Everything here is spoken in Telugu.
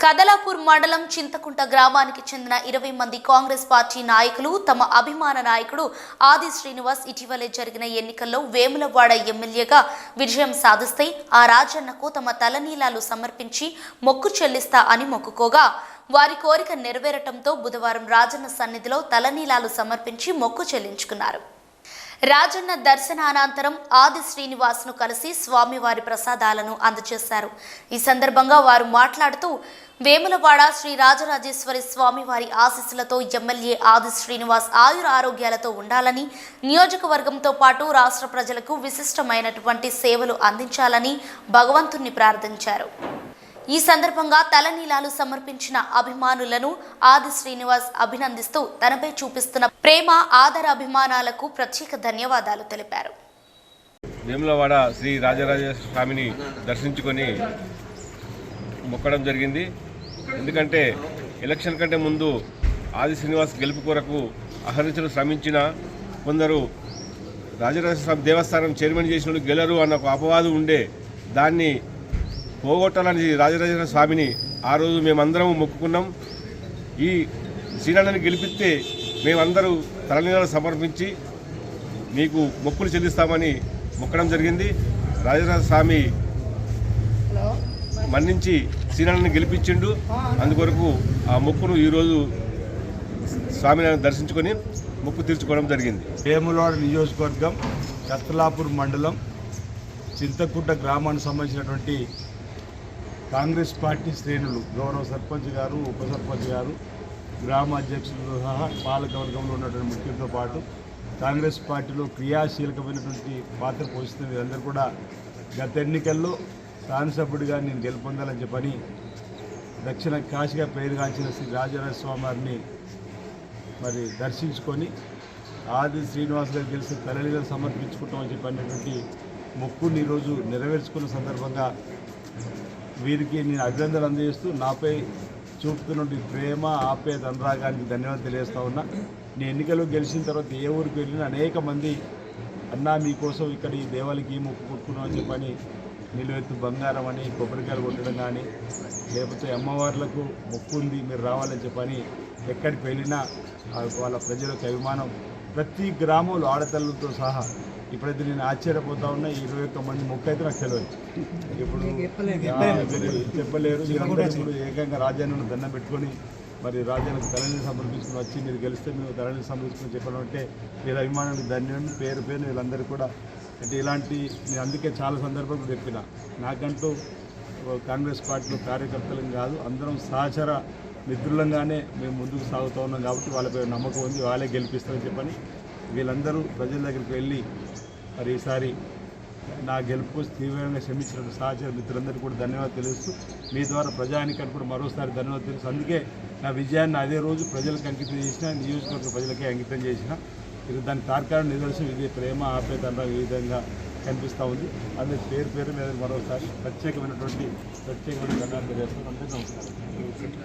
కదలాపూర్ మండలం చింతకుంట గ్రామానికి చెందిన ఇరవై మంది కాంగ్రెస్ పార్టీ నాయకులు తమ అభిమాన నాయకుడు ఆది శ్రీనివాస్ ఇటీవలే జరిగిన ఎన్నికల్లో వేములవాడ ఎమ్మెల్యేగా విజయం సాధిస్తే ఆ రాజన్నకు తమ తలనీలాలు సమర్పించి మొక్కు చెల్లిస్తా అని మొక్కుకోగా వారి కోరిక నెరవేరటంతో బుధవారం రాజన్న సన్నిధిలో తలనీలాలు సమర్పించి మొక్కు చెల్లించుకున్నారు. రాజన్న దర్శనానంతరం ఆది శ్రీనివాస్ను కలిసి స్వామివారి ప్రసాదాలను అందజేశారు. ఈ సందర్భంగా వారు మాట్లాడుతూ వేములవాడ శ్రీ రాజరాజేశ్వరి స్వామివారి ఆశీస్సులతో ఎమ్మెల్యే ఆది శ్రీనివాస్ ఆయుర ఆరోగ్యాలతో ఉండాలని నియోజకవర్గంతో పాటు రాష్ట్ర ప్రజలకు విశిష్టమైనటువంటి సేవలు అందించాలని భగవంతుణ్ణి ప్రార్థించారు. ఈ సందర్భంగా తలనీలాలు సమర్పించిన అభిమానులను ఆది శ్రీనివాస్ అభినందిస్తూ తనపై చూపిస్తున్న ప్రేమ ఆదర అభిమానాలకు ప్రత్యేక ధన్యవాదాలు తెలిపారు. వేములవాడ శ్రీ రాజరాజేశ్వర స్వామిని దర్శించుకొని మొక్కడం జరిగింది. ఎందుకంటే ఎలక్షన్ కంటే ముందు ఆది శ్రీనివాస్ గెలుపు కొరకు అహర్నిశలు శ్రమించిన కొందరు రాజరాజేశ్వర స్వామి దేవస్థానం చైర్మన్ చేసిన గెలరు అన్న ఒక అపవాదం ఉండే దాన్ని పోగొట్టాలని రాజరాజేశ్వర స్వామిని ఆ రోజు మేమందరం మొక్కుకున్నాం. ఈ శ్రీనాథని గెలిపిస్తే మేమందరూ తలనీలాలు సమర్పించి మీకు మొక్కులు చెల్లిస్తామని మొక్కడం జరిగింది. రాజరాజ స్వామి మన్నించి శ్రీనాథని గెలిపించిండు. అందుకొరకు ఆ మొక్కును ఈరోజు స్వామిని దర్శించుకొని మొక్కు తీర్చుకోవడం జరిగింది. వేములవాడ నియోజకవర్గం కత్తలాపూర్ మండలం చింతకుంట గ్రామానికి సంబంధించినటువంటి కాంగ్రెస్ పార్టీ శ్రేణులు గౌరవ సర్పంచ్ గారు ఉప సర్పంచ్ గారు గ్రామ అధ్యక్షులతో సహా పాలకవర్గంలో ఉన్నటువంటి ముఖ్యులతో పాటు కాంగ్రెస్ పార్టీలో క్రియాశీలకమైనటువంటి పాత్ర పోషిస్తున్న వీరందరూ కూడా గత ఎన్నికల్లో శాసనసభ్యుడిగా నేను గెలుపొందాలని చెప్పని దక్షిణ కాశీగా పేరుగాంచిన శ్రీ రాజరాజ స్వామి వారిని మరి దర్శించుకొని ఆది శ్రీనివాస్ గారు గెలిచి తల్లిగా సమర్పించుకుంటామని చెప్పినటువంటి మొక్కుని ఈరోజు నెరవేర్చుకున్న సందర్భంగా వీరికి నేను అభినందనలు అందజేస్తూ నాపై చూపుతున్నటువంటి ప్రేమ ఆప్యాయత అనురాగానికి ధన్యవాదాలు తెలియజేస్తా ఉన్నా. నేను ఎన్నికలు గెలిచిన తర్వాత ఏ ఊరికి వెళ్ళినా అనేక మంది అన్నా మీకోసం ఇక్కడ ఈ దేవాలకి ఈ మొక్కు చెప్పని నిలువెత్తు బంగారం అని కొబ్బరికాయలు కొట్టడం కానీ లేకపోతే అమ్మవార్లకు మొక్కు ఉంది మీరు రావాలని చెప్పని ఎక్కడికి వెళ్ళినా వాళ్ళ ప్రజలకు అభిమానం. ప్రతి గ్రామంలో ఆడతల్లతో సహా ఇప్పుడైతే నేను ఆశ్చర్యపోతా ఉన్నా ఇరవై ఒక్క మంది మొక్క అయితే నాకు తెలియదు ఇప్పుడు చెప్పలేరు. ఇప్పుడు ఏకంగా రాజ్యాన్ని దండం పెట్టుకొని మరి రాజ్యానికి తలని సమర్పించుకుని వచ్చి మీరు గెలిస్తే మేము తలని సమర్పించుకుని చెప్పడం అంటే వీళ్ళ అభిమానానికి ధన్యం. పేరు పేరు వీళ్ళందరూ కూడా అంటే ఇలాంటి నేను అందుకే చాలా సందర్భాలు చెప్పిన. నాకంటూ కాంగ్రెస్ పార్టీలో కార్యకర్తలం కాదు అందరం సహచర మిత్రులంగానే మేము ముందుకు సాగుతూ ఉన్నాం కాబట్టి వాళ్ళపై నమ్మకం ఉంది వాళ్ళే గెలిపిస్తారని చెప్పని వీళ్ళందరూ ప్రజల దగ్గరికి వెళ్ళి మరి ఈసారి నా గెలుపు తీవ్రంగా శ్రమించిన సహచర మిత్రులందరికీ కూడా ధన్యవాదాలు తెలుస్తూ మీ ద్వారా ప్రజానికానికి కూడా మరోసారి ధన్యవాదాలు తెలుసు అందుకే నా విజయాన్ని అదే రోజు ప్రజలకు అంకితం చేసిన నియోజకవర్గ ప్రజలకే అంకితం చేసిన ఇది దాని తార్కారణ నిదర్శనం ఇది ప్రేమ ఆప్యాయత అన్న ఈ విధంగా కనిపిస్తూ ఉంది. అందుకే పేరు పేరు మీద మరోసారి ప్రత్యేకమైనటువంటి ప్రత్యేకమైన ధన్యవాదాలు తెలియజేస్తాను అందరికీ నమస్కారం.